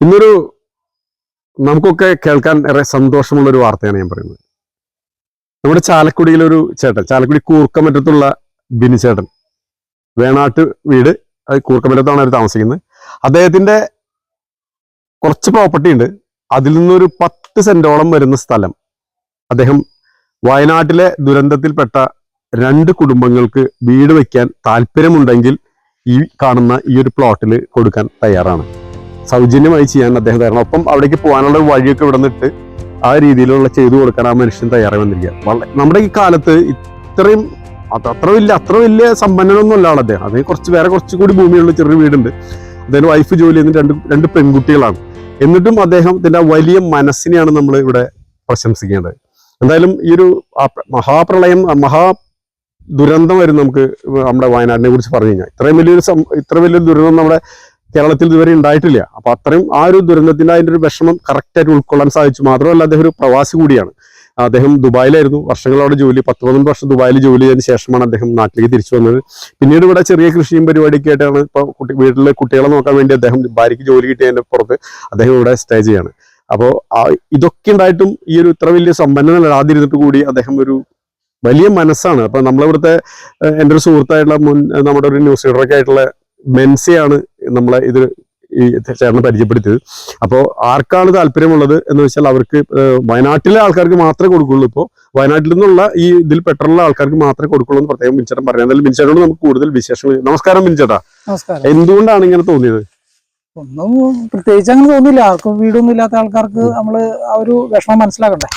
ഇന്നൊരു നമുക്കൊക്കെ കേൾക്കാൻ ഏറെ സന്തോഷമുള്ള ഒരു വാർത്തയാണ് ഞാൻ പറയുന്നത്. നമ്മുടെ ചാലക്കുടിയിലൊരു ചേട്ടൻ ചാലക്കുടി കൂർക്കമറ്റത്തുള്ള ബിനി ചേട്ടൻ വേണാട്ട് വീട് അത് കൂർക്കമറ്റത്താണ് അവർ താമസിക്കുന്നത്. അദ്ദേഹത്തിന്റെ കുറച്ച് പ്രോപ്പർട്ടി ഉണ്ട്. അതിൽ നിന്നൊരു പത്ത് സെന്റോളം വരുന്ന സ്ഥലം. അദ്ദേഹം വയനാട്ടിലെ ദുരന്തത്തിൽപ്പെട്ട രണ്ട് കുടുംബങ്ങൾക്ക് വീട് വയ്ക്കാൻ താല്പര്യമുണ്ടെങ്കിൽ ഈ കാണുന്ന ഈ ഒരു പ്ലോട്ടിൽ കൊടുക്കാൻ തയ്യാറാണ്. സൗജന്യമായി ചെയ്യാൻ അദ്ദേഹം തരണം ഒപ്പം അവിടേക്ക് പോകാനുള്ള വഴിയൊക്കെ ഇവിടെ നിന്നിട്ട് ആ രീതിയിലുള്ള ചെയ്തു കൊടുക്കാൻ ആ മനുഷ്യൻ തയ്യാറായി വന്നിരിക്കുക നമ്മുടെ ഈ കാലത്ത് ഇത്രയും അത് അത്ര വലിയ അത്ര വലിയ സമ്പന്നനൊന്നും അല്ല ആളത് അതിന് കുറച്ച് വേറെ കുറച്ചുകൂടി ഭൂമിയുള്ള ചെറിയ വീടുണ്ട്. അദ്ദേഹം വൈഫ് ജോലി ചെയ്യുന്ന രണ്ട് രണ്ട് പെൺകുട്ടികളാണ്. എന്നിട്ടും അദ്ദേഹത്തിന്റെ വലിയ മനസ്സിനെയാണ് നമ്മൾ ഇവിടെ പ്രശംസിക്കേണ്ടത്. എന്തായാലും ഈ ഒരു മഹാപ്രളയം മഹാ ദുരന്തം വരും നമുക്ക് നമ്മുടെ വയനാടിനെ കുറിച്ച് പറഞ്ഞു കഴിഞ്ഞാൽ ഇത്രയും വലിയൊരു ഇത്ര വലിയൊരു ദുരന്തം നമ്മുടെ കേരളത്തിൽ ഇതുവരെ ഉണ്ടായിട്ടില്ല. അപ്പൊ അത്രയും ആ ഒരു ദുരന്തത്തിന്റെ അതിന്റെ ഒരു വിഷമം കറക്റ്റായിട്ട് ഉൾക്കൊള്ളാൻ സാധിച്ചു. മാത്രമല്ല അദ്ദേഹം ഒരു പ്രവാസി കൂടിയാണ്. അദ്ദേഹം ദുബായിലായിരുന്നു. വർഷങ്ങളോടെ ജോലി പത്ത് പതിനൊന്ന് വർഷം ദുബായിൽ ജോലി ചെയ്തതിന് ശേഷമാണ് അദ്ദേഹം നാട്ടിലേക്ക് തിരിച്ചു വന്നത്. പിന്നീട് ഇവിടെ ചെറിയ കൃഷിയും പരിപാടിയൊക്കെ ആയിട്ടാണ് കുട്ടി വീട്ടിലെ കുട്ടികളെ നോക്കാൻ വേണ്ടി അദ്ദേഹം ഭാര്യയ്ക്ക് ജോലി കിട്ടിയതിന്റെ പുറത്ത് അദ്ദേഹം ഇവിടെ സ്റ്റേ ചെയ്യാണ്. അപ്പോൾ ഇതൊക്കെ ഉണ്ടായിട്ടും ഈ ഒരു ഇത്ര വലിയ സമ്പന്നനല്ലാതിരുന്നിട്ട് കൂടി അദ്ദേഹം ഒരു വലിയ മനസ്സാണ്. അപ്പൊ നമ്മളിവിടുത്തെ എന്റെ ഒരു സുഹൃത്തായിട്ടുള്ള മുൻ നമ്മുടെ ഒരു ന്യൂസ് റീഡറൊക്കെ ആയിട്ടുള്ള മെൻസിയാണ് നമ്മളെ ഇത് ഈ ചേട്ടനെ പരിചയപ്പെടുത്തിയത്. അപ്പോൾ ആർക്കാണ് താല്പര്യമുള്ളത് എന്ന് വെച്ചാൽ അവർക്ക് വയനാട്ടിലെ ആൾക്കാർക്ക് മാത്രമേ കൊടുക്കുള്ളൂ ഇപ്പോൾ വയനാട്ടിൽ നിന്നുള്ള ഈ ഇതിൽ പെട്ടെന്നുള്ള ആൾക്കാർക്ക് മാത്രമേ കൊടുക്കുള്ളൂ എന്ന് പ്രത്യേകം മിൻചേട്ടൻ പറഞ്ഞു എന്തായാലും മിൻചേട്ടനോട് നമുക്ക് കൂടുതൽ വിശേഷങ്ങൾ നമസ്കാരം മിൻചേട്ടാ നമസ്കാരം. എന്തുകൊണ്ടാണ് ഇങ്ങനെ തോന്നിയത്? ഒന്നും പ്രത്യേകിച്ച് അങ്ങനെ തോന്നില്ല ആർക്കും വീടൊന്നും ഇല്ലാത്ത ആൾക്കാർക്ക് നമ്മൾ ആ ഒരു വിഷമം മനസ്സിലാക്കണ്ടേ?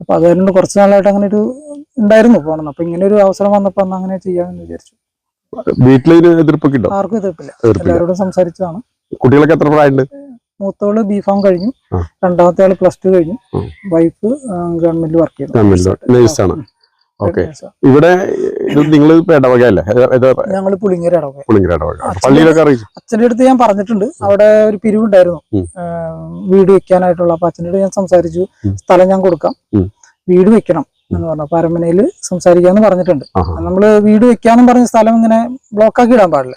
അപ്പൊ അതുകൊണ്ട് കുറച്ചു കുറച്ച് നാളായിട്ട് അങ്ങനെ ഒരു ഉണ്ടായിരുന്നു പോകണം അപ്പൊ ഇങ്ങനെ ഒരു അവസരം വന്നപ്പോ അന്ന് അങ്ങനെ ചെയ്യാമെന്ന് വിചാരിച്ചു. ഇതിന് എതിർപ്പൊക്കെ ഉണ്ടോ? ആർക്കും എതിർപ്പില്ല. എല്ലാവരോടും സംസാരിച്ചതാണ്. കുട്ടികളൊക്കെ എത്ര പ്രായമുണ്ട്? മൂത്തോൾ ബി ഫാം കഴിഞ്ഞു. രണ്ടാമത്തെ ആൾ പ്ലസ് ടു കഴിഞ്ഞു. വൈഫ് ഗവൺമെന്റിൽ വർക്ക് ചെയ്യുന്നു. നേഴ്സാണ് ഓക്കെ ഇവിടെ ഇത് നിങ്ങൾ ഇടവകയല്ലേ? ഞങ്ങൾ പുളിങ്ങര ഇടവക അച്ഛന്റെ- പള്ളിയിലൊക്കെ അറിയിച്ചു? അച്ഛന്റെ അടുത്ത് ഞാൻ പറഞ്ഞിട്ടുണ്ട്. അവിടെ ഒരു പിരിവുണ്ടായിരുന്നു. വീട് വെക്കാനായിട്ടുള്ള. അപ്പൊ അടുത്ത് ഞാൻ സംസാരിച്ചു. സ്ഥലം ഞാൻ കൊടുക്കാം. വീട് വെക്കണം. എന്ന് പറഞ്ഞു പരമനയിൽ സംസാരിക്കാന്ന് പറഞ്ഞിട്ടുണ്ട്. നമ്മൾ നമ്മൾ വീട് വെക്കാന്നും പറഞ്ഞ സ്ഥലം ഇങ്ങനെ ബ്ലോക്ക് ആക്കി ഇടാൻ പാടില്ല.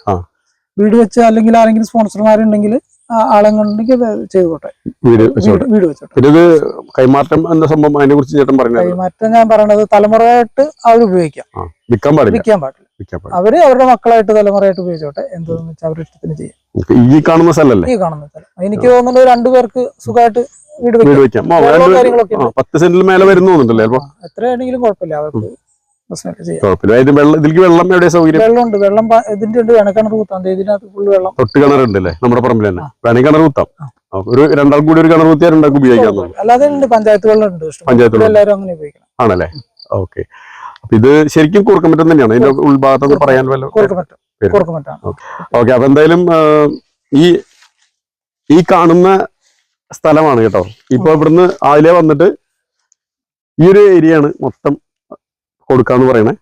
വീട് വെച്ച് അല്ലെങ്കിൽ ആരെങ്കിലും സ്പോൺസർമാരുണ്ടെങ്കിൽ ആളെ ചെയ്തോട്ടെ. ചെയ്തു വീട് വീട് വെച്ചോട്ടെ. ഇത് കൈമാറ്റം എന്ന സംഭവം അതിനെ കുറിച്ച് ചേട്ടൻ കൈമാറ്റം ഞാൻ പറയണത് തലമുറയായിട്ട് അവർ ഉപയോഗിക്കാം. വിൽക്കാൻ പാടില്ല. വിൽക്കാൻ പാടില്ല. അവർ അവരുടെ മക്കളായിട്ട് തലമുറയായിട്ട് ഉപയോഗിച്ചോട്ടെ. എന്താന്ന് വെച്ചാൽ അവരുടെ ഇഷ്ടത്തിന് ചെയ്യാം. ഈ കാണുന്ന ഈ കാണുന്ന സ്ഥലം. എനിക്ക് തോന്നുന്നത് രണ്ടുപേർക്ക് സുഖമായിട്ട് വീട് വെക്കാം. പത്ത് സെന്റിൽ മേലെ വരുന്നു തോന്നുന്നുണ്ടല്ലേ എത്രയാണെങ്കിലും കുഴപ്പമില്ല. അവർക്ക് ഇതിലേക്ക് വെള്ളം എവിടെ സൗകര്യം? വെള്ളമുണ്ട്. വെള്ളം ഇതിന്റെ ഉണ്ട്. വേണക്കിണർ കൂത്താൻ ഇതിനകത്ത് ഫുള്ള് വെള്ളം. തൊട്ട് നമ്മുടെ പറമ്പിൽ തന്നെ. വേണമെങ്കിൽ കിണർ കുത്താം. ഒരു രണ്ടാൾ കൂടി ഒരു കിണർ കുത്തിയാൽ രണ്ടാൾക്ക് ഉപയോഗിക്കാം അല്ലാതെ ഉണ്ട് പഞ്ചായത്ത് വെള്ളം ഉണ്ട് പഞ്ചായത്ത് വെള്ളം. എല്ലാവരും അങ്ങനെ ഉപയോഗിക്കണം. ആണല്ലേ? ഓക്കെ. അപ്പൊ ഇത് ശരിക്കും കൂർക്കമ്പറ്റം തന്നെയാണ്. ഇതിന്റെ ഉൾഭാഗത്ത് പറയാൻ വല്ല കൂർക്കമറ്റം ഓക്കെ. അപ്പൊ എന്തായാലും ഈ ഈ കാണുന്ന സ്ഥലമാണ് കേട്ടോ. ഇപ്പൊ ഇവിടുന്ന് അതിലെ വന്നിട്ട് ഈ ഒരു ഏരിയ ആണ് മൊത്തം കൊടുക്കാന്ന് പറയണേ.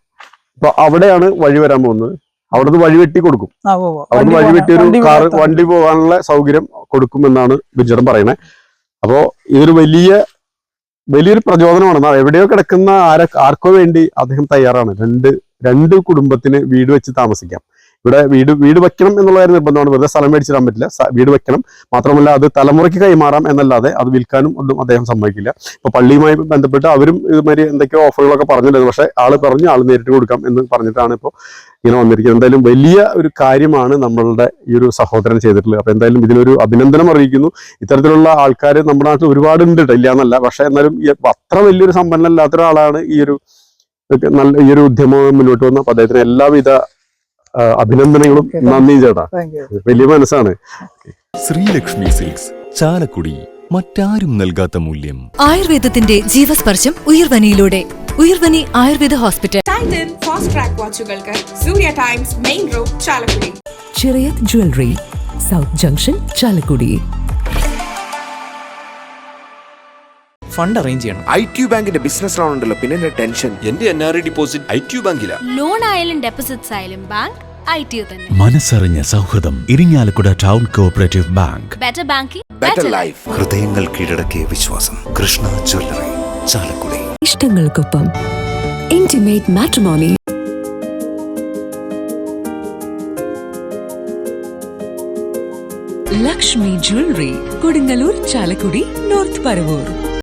അപ്പൊ അവിടെയാണ് വഴി വരാൻ പോകുന്നത്. അവിടുന്ന് വഴി വെട്ടി കൊടുക്കും. അവിടുന്ന് വഴി വെട്ടി ഒരു കാർ വണ്ടി പോകാനുള്ള സൗകര്യം കൊടുക്കുമെന്നാണ് ബിജുടൻ പറയണേ. അപ്പോ ഇതൊരു വലിയ വലിയൊരു പ്രചോദനമാണ്. എവിടെയോ കിടക്കുന്ന ആര ആർക്കോ വേണ്ടി അദ്ദേഹം തയ്യാറാണ്. രണ്ട് രണ്ട് കുടുംബത്തിന് വീട് വെച്ച് താമസിക്കാം. ഇവിടെ വീട് വീട് വെക്കണം എന്നുള്ളതായിരുന്നു നിർബന്ധമാണ്. വെറുതെ സ്ഥലം മേടിച്ചിടാൻ പറ്റില്ല. വീട് വെക്കണം മാത്രമല്ല അത് തലമുറയ്ക്ക് കൈമാറാം എന്നല്ലാതെ അത് വിൽക്കാനും ഒന്നും അദ്ദേഹം സമ്മതിക്കില്ല. ഇപ്പൊ പള്ളിയുമായി ബന്ധപ്പെട്ട് അവരും ഇതുമാതിരി എന്തൊക്കെയോ ഓഫറുകളൊക്കെ പറഞ്ഞിട്ടുണ്ടായിരുന്നു പക്ഷേ ആൾ പറഞ്ഞു ആൾ നേരിട്ട് കൊടുക്കാം എന്ന് പറഞ്ഞിട്ടാണ് ഇപ്പോൾ ഇങ്ങനെ വന്നിരിക്കുന്നത്. എന്തായാലും വലിയ ഒരു കാര്യമാണ് നമ്മളുടെ ഈ ഒരു സഹോദരൻ ചെയ്തിട്ടുള്ളത്. അപ്പൊ എന്തായാലും ഇതിനൊരു അഭിനന്ദനം അറിയിക്കുന്നു. ഇത്തരത്തിലുള്ള ആൾക്കാർ നമ്മുടെ നാട്ടിൽ ഒരുപാട് ഉണ്ട് ഇല്ല എന്നല്ല. പക്ഷെ എന്നാലും അത്ര വലിയൊരു സമ്പന്നല്ലാത്ത ഒരാളാണ് ഈ ഒരു നല്ല ഈ ഒരു ഉദ്യമം മുന്നോട്ട് വന്ന അദ്ദേഹത്തിന് എല്ലാവിധ അഭിനന്ദനങ്ങളും. നന്ദി നന്ദിയും ചേട്ടാ വലിയ മനസ്സാണ്. ശ്രീലക്ഷ്മി സിൽക്സ് ചാലക്കുടി. മറ്റാരും നൽകാത്ത മൂല്യം. ആയുർവേദത്തിന്റെ ജീവസ്പർശം ഉയർവനിയിലൂടെ. Uyarvani Ayurveda hospital. Titan Fastrack വാച്ചുകൾക്ക് Surya times main road Chalakudy. Chirayath jewellery south junction Chalakudy. Fund arrange ചെയ്യണം. ഐ ടി ബാങ്കിന്റെ ബിസിനസ് ലോൺ ഉണ്ടല്ലോ പിന്നെ എന്റെ ടെൻഷൻ? എന്റെ N R I deposit I T ബാങ്കില. Loan ആയാലും ഡെപ്പോസിറ്റ്സ് ആയാലും ബാങ്ക് ഐ ടി തന്നെ. മനസ്സറിഞ്ഞ സൗഹൃദം Irinjalakuda town cooperative bank better banking better life ഹൃദയങ്ങൾ കീഴടക്കിയ വിശ്വാസം. Krishna jewellery Chalakudy. ഇഷ്ടങ്ങൾക്കൊപ്പം intimate matrimony Lakshmi jewellery Kodungallur Chalakudy north Paravur.